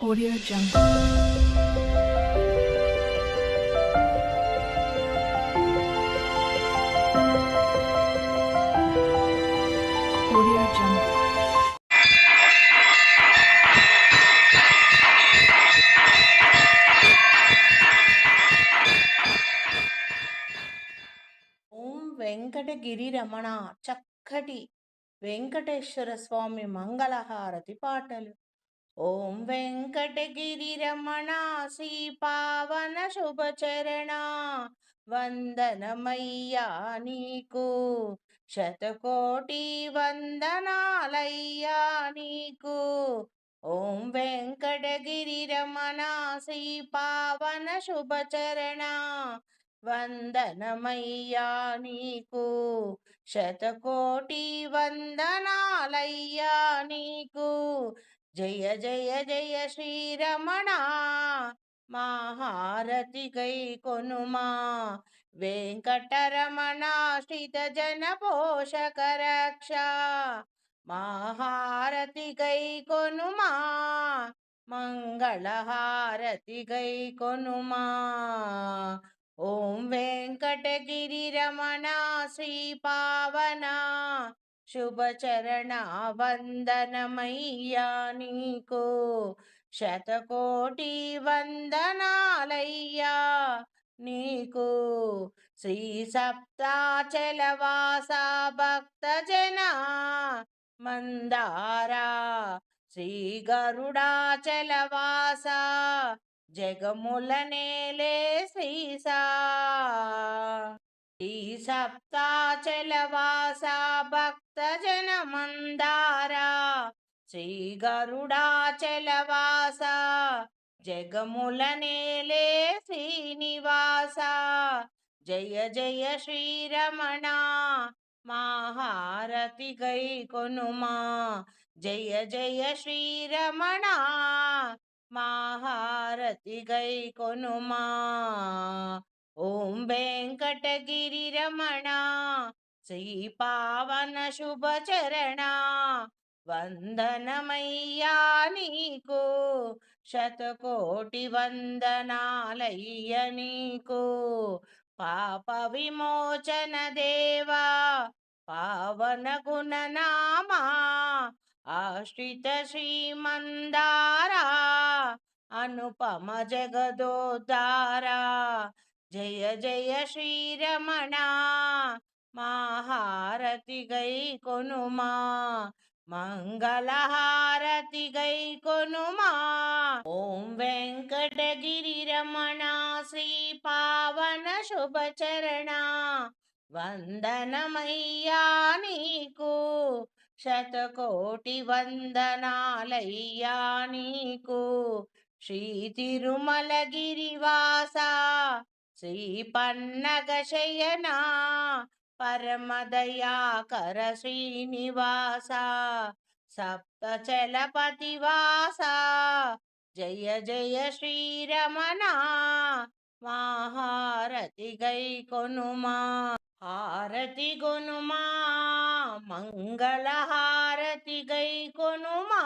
Audio Jungle. Audio Jungle. Venkatagiri Ramana చక్కటి వెంకటేశ్వర స్వామి మంగళహారతి పాటలు ఓం వెంకటగిరి రమణ శ్రీ పావన శుభచరణ. వందనమయ్యా నీకు. శతకోటి వందనాలయ్యా నీకు. ఓం వెంకటగిరి రమణ శ్రీ పావన శుభచరణ. వందనమయ్యా నీకు. శతకోటి వందనాలయ్యా నీకు. జయ జయ జయ శ్రీరమణ మహారతి కై కొనుమా వెంకటరమణ శ్రిత జన పోషక రక్ష మహారతి కై కొనుమా మంగళహారతి కై కొనుమా. ఓం వెంకటగిరి రమణ శ్రీ పావన శుభచరణ వందనమయ్యా నీకు. శతకోటి వందనాలయ్యా నీకు. శ్రీ సప్తాచలవాస భక్త జన మందారా. శ్రీ గరుడాచలవాస జగములనేలే శ్రీసా. శ్రీ సప్తాచలవాస భక్త జన మందారా శ్రీ గరుడాచలవాస. జగముల నేలే శ్రీనివాస. జయ జయ శ్రీరమణ. మహారతి గై కొనుమా. జయ జయ శ్రీరమణ. మహారతి గై కొనుమా. ఓం వెంకటగిరి రమణ. శ్రీ పావన శుభచరణ వందనమయ్యా నీకు శతకోటి వందనాలయ్య నీకు. పాప విమోచన దేవా పావన గుణనామా ఆశ్రిత శ్రీమందారా అనుపమ జగదోదారా జయ జయ శ్రీరమణ మహారతి గై కొనుమా మంగళహారతి గై కొనుమా. ఓం వెంకటగిరి రమణ శ్రీ పావన శుభచరణ. వందనమయ్యా నీకు శతకోటి వందనాలయ్యా నీకు. శ్రీ తిరుమల గిరివాస శ్రీ పన్నగ శయనా పరమదయాకర శ్రీనివాస సప్త చలపతివాస జయ జయ శ్రీరమణ మహారతి గై కొనుమా. హారతి గొనుమా మంగళహారతి గై కొనుమా.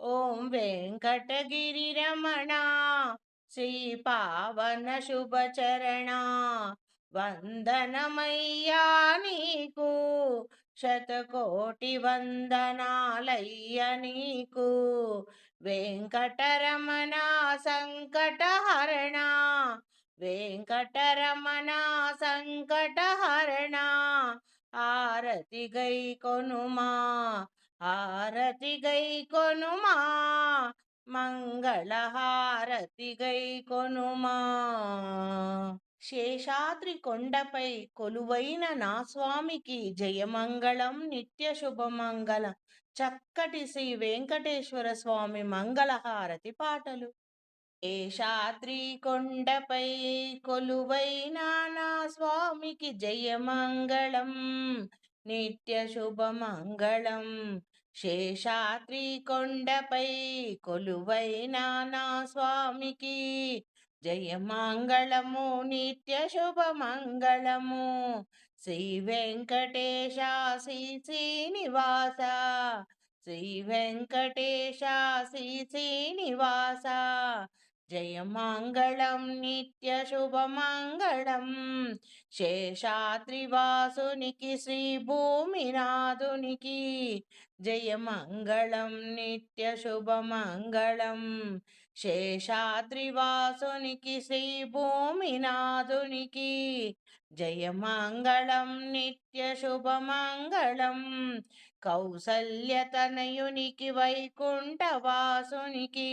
ఓం వెంకటగిరి రమణ శ్రీ పావన శుభచరణ. వందనమయ్యా నీకు శతకోటి వందనాలయ్య నీకు. వెంకటరమణ సంకటహరణ వెంకటరమణ సంకటహరణ ఆరతి గై కొనుమా ఆరతి గై కొనుమా మంగళహారతి గై కొనుమా. శేషాద్రి కొండపై కొలువైన నా స్వామికి జయమంగళం నిత్య శుభమంగళం. చక్కటి శ్రీ వెంకటేశ్వర స్వామి మంగళహారతి పాటలు. శేషాద్రి కొండపై కొలువైన నా స్వామికి జయమంగళం నిత్య శుభమంగళం. శేషాద్రి కొండపై కొలువైన నా స్వామికి జయమంగళము నిత్య శుభమంగళము. శ్రీ వెంకటేశ శ్రీ శ్రీనివాస శ్రీ వెంకటేశ శ్రీ శ్రీనివాస. జయ మంగళం నిత్య శుభమంగళం. శేషాద్రివాసునికి శ్రీ భూమినాథునికి జయ మంగళం నిత్య శుభమంగళం శేషాద్రివాసునికి శ్రీ భూమినాథునికి జయ మంగళం నిత్య శుభమంగళం కౌసల్యతనయునికి వైకుంఠవాసునికి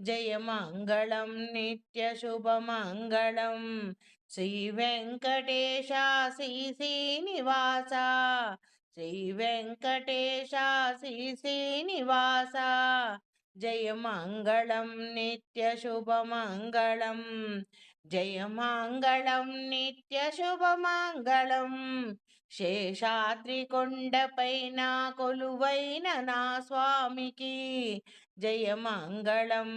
జయ మంగళం నిత్య శుభమంగళం శ్రీ వెంకటేశ శ్రీ శ్రీనివాస శ్రీ వెంకటేశ శ్రీ శ్రీనివాస జయ మంగళం నిత్య శుభమంగళం జయ మంగళం నిత్య శుభమంగళం శేషాద్రి కొండపైన కొలువైన నా స్వామికి జయ మంగళం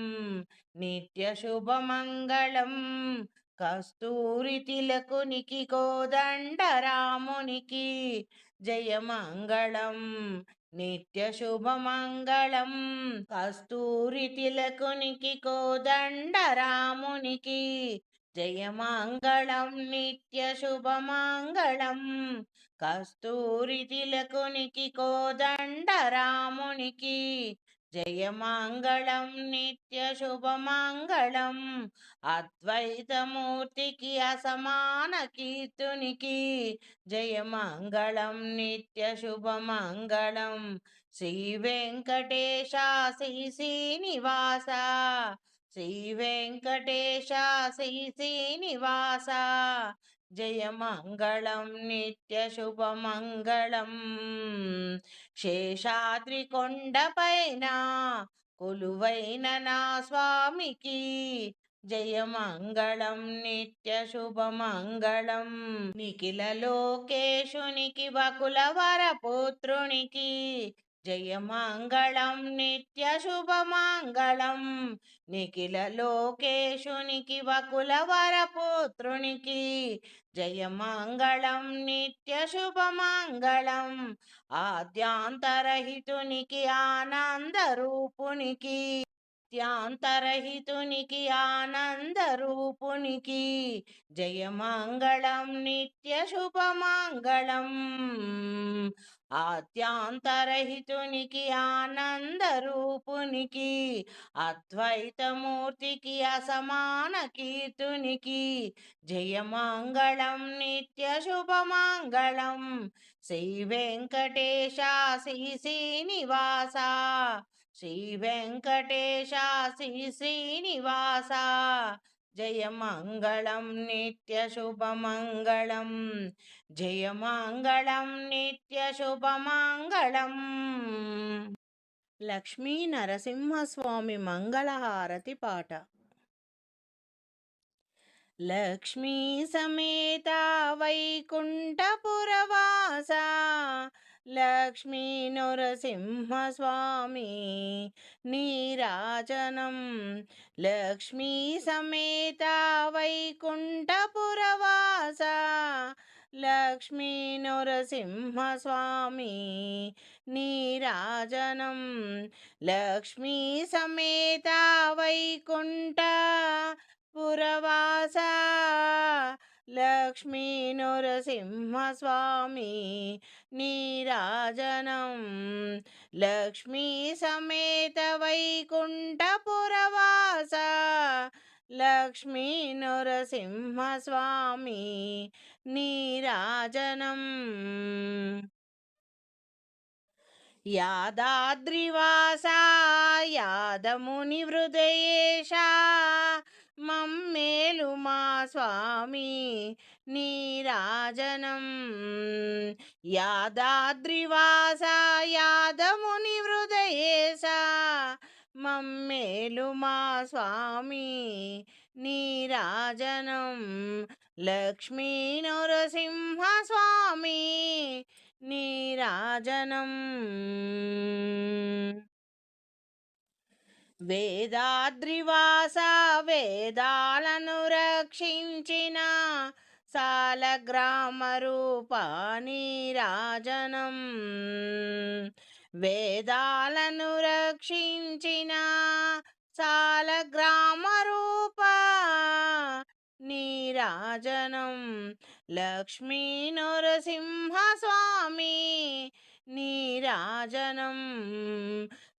నిత్య శుభమంగళం కస్తూరి తిలకునికి కోదండ రామునికి జయ మంగళం నిత్య శుభమంగళం కస్తూరి తిలకునికి కోదండ రామునికి జయ మంగళం నిత్య శుభమంగళం కస్తూరి తిలకునికి కోదండ రామునికి నిత్య శుభమంగళం. అద్వైతమూర్తికి అసమాన కీర్తునికి జయమంగళం నిత్య శుభమంగళం. శ్రీ వెంకటేశ శ్రీ శ్రీనివాస శ్రీ వెంకటేశ శ్రీ శ్రీనివాస. జయ మంగళం నిత్య శుభమంగళం శేషాద్రి కొండపైన కొలువైన నా స్వామికి జయ మంగళం నిత్య శుభమంగళం నిఖిల లోకేశునికి బకుల వరపుత్రునికి జయ మంగళం నిత్య శుభమంగళం. నిఖిల లోకేశునికి బకుల వరపుత్రునికి జయ మంగళం నిత్య శుభమంగళం. ఆద్యాంతరహితునికి ఆనంద రూపునికి త్యాంతరహితునికి ఆనంద రూపునికి జయ మంగళం నిత్య శుభమంగళం. ఆత్యాంతరహితునికి ఆనందరూపునికి అద్వైతమూర్తికి అసమాన కీర్తునికి జయమంగళం నిత్య శుభమంగళం శ్రీ వెంకటేశ శ్రీ శ్రీనివాస శ్రీ వెంకటేశ శ్రీ శ్రీనివాస. జయ మంగళం నిత్య శుభమంగళం జయ మంగళం నిత్య శుభమంగళం లక్ష్మీ నరసింహస్వామి మంగళహారతి పాట లక్ష్మీ సమేత వైకుంఠపురవాస లక్ష్మీ నరసింహస్వామి నీరాజనం. లక్ష్మీ సమేత వైకుంఠపురవాస. లక్ష్మీ నరసింహస్వామి నీరాజనం. లక్ష్మీ సమేత వైకుంఠ పురవాస లక్ష్మీ నృసింహస్వామి నీరాజనం. లక్ష్మీ సమేత వైకుంఠపురవాస. లక్ష్మీ నృసింహస్వామి నీరాజనం. యాదాద్రివాస యాదముని హృదయేశ మమ్మేలు మా స్వామి నీరాజనం. యాదాద్రివాస యాదముని హృదయేశ మమ్మేలు మా స్వామి నీరాజనం. లక్ష్మీ నరసింహ స్వామి నీరాజనం. వేదాద్రివాస వేదాలను రక్షించిన సాలగ్రామ రూప నీరాజనం వేదాలను రక్షించిన సాలగ్రామ రూప నీరాజనం లక్ష్మీ నరసింహస్వామి నీరాజనం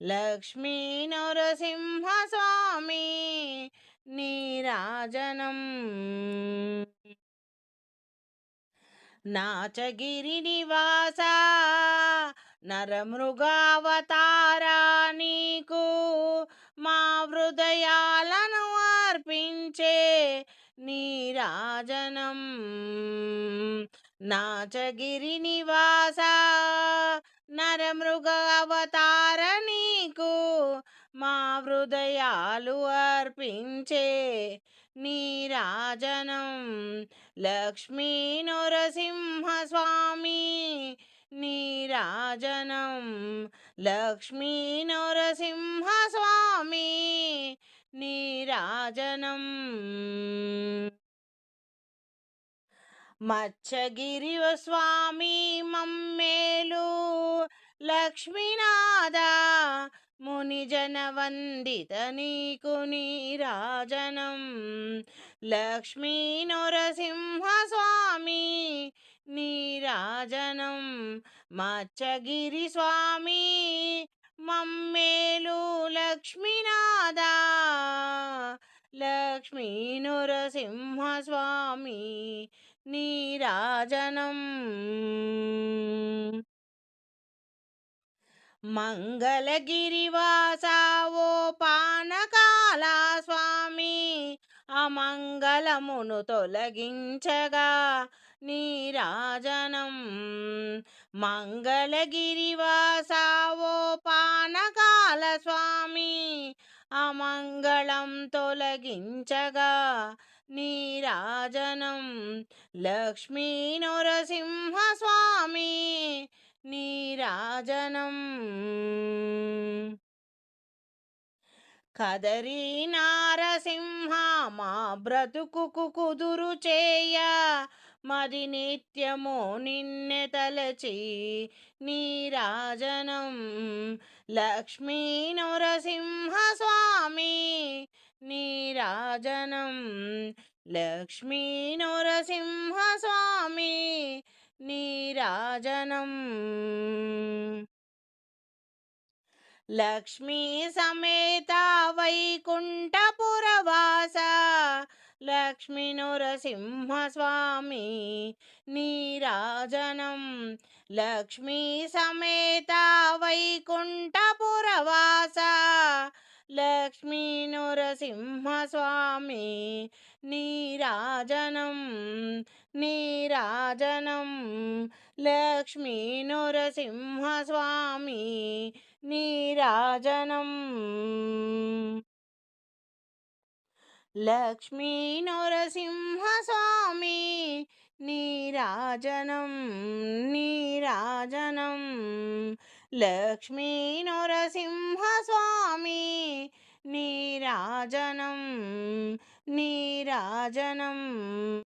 లక్ష్మీ నరసింహస్వామి నీరాజనం. నాచగిరి నివాస నరమృగావతారా నీకు మా హృదయాలను అర్పించే నీరాజనం. నాచగిరి నివాస నరమృగ అవతార నీకు మా హృదయాలు అర్పించే నీరాజనం లక్ష్మీ నరసింహస్వామి నీరాజనం లక్ష్మీ నరసింహస్వామి నీరాజనం మచ్చగిరి స్వామి మమ్మేలు లక్ష్మీనాథ మునిజన వందిత నీకు నీరాజనం. లక్ష్మీ నరసింహ స్వామి నీరాజనం. మచ్చగిరి స్వామి మమ్మేలు లక్ష్మీనాథ లక్ష్మీ నరసింహ స్వామి నీరాజనం మంగళగిరివాసావో పానకాల స్వామి అమంగళమును తొలగించగా నీరాజనం మంగళగిరివాసావో పానకాల స్వామి అమంగళం తొలగించగా నీరాజనం లక్ష్మీ నరసింహస్వామి నీరాజనం. కదరి నారసింహ మా బ్రతుకు కుదురు చేయ మది నిత్యము నిన్నె తలచి నీరాజనం. లక్ష్మీ నరసింహ నీరాజనం. లక్ష్మీ నరసింహస్వామి నీరాజనం. లక్ష్మీ సమేత వైకుంఠపురవాస. లక్ష్మీ నరసింహస్వామి నీరాజనం. లక్ష్మీ సమేత వైకుంఠపురవాస. लक्ष्मी नृसिंहस्वामी नीराजनं नीराजनं लक्ष्मी नृसिंहस्वामी नीराजनं नीराजनं नीराजनम्। లక్ష్మీ నరసింహ స్వామి నీరాజనం నీరాజనం లక్ష్మీ నరసింహ స్వామి నీరాజనం నీరాజనం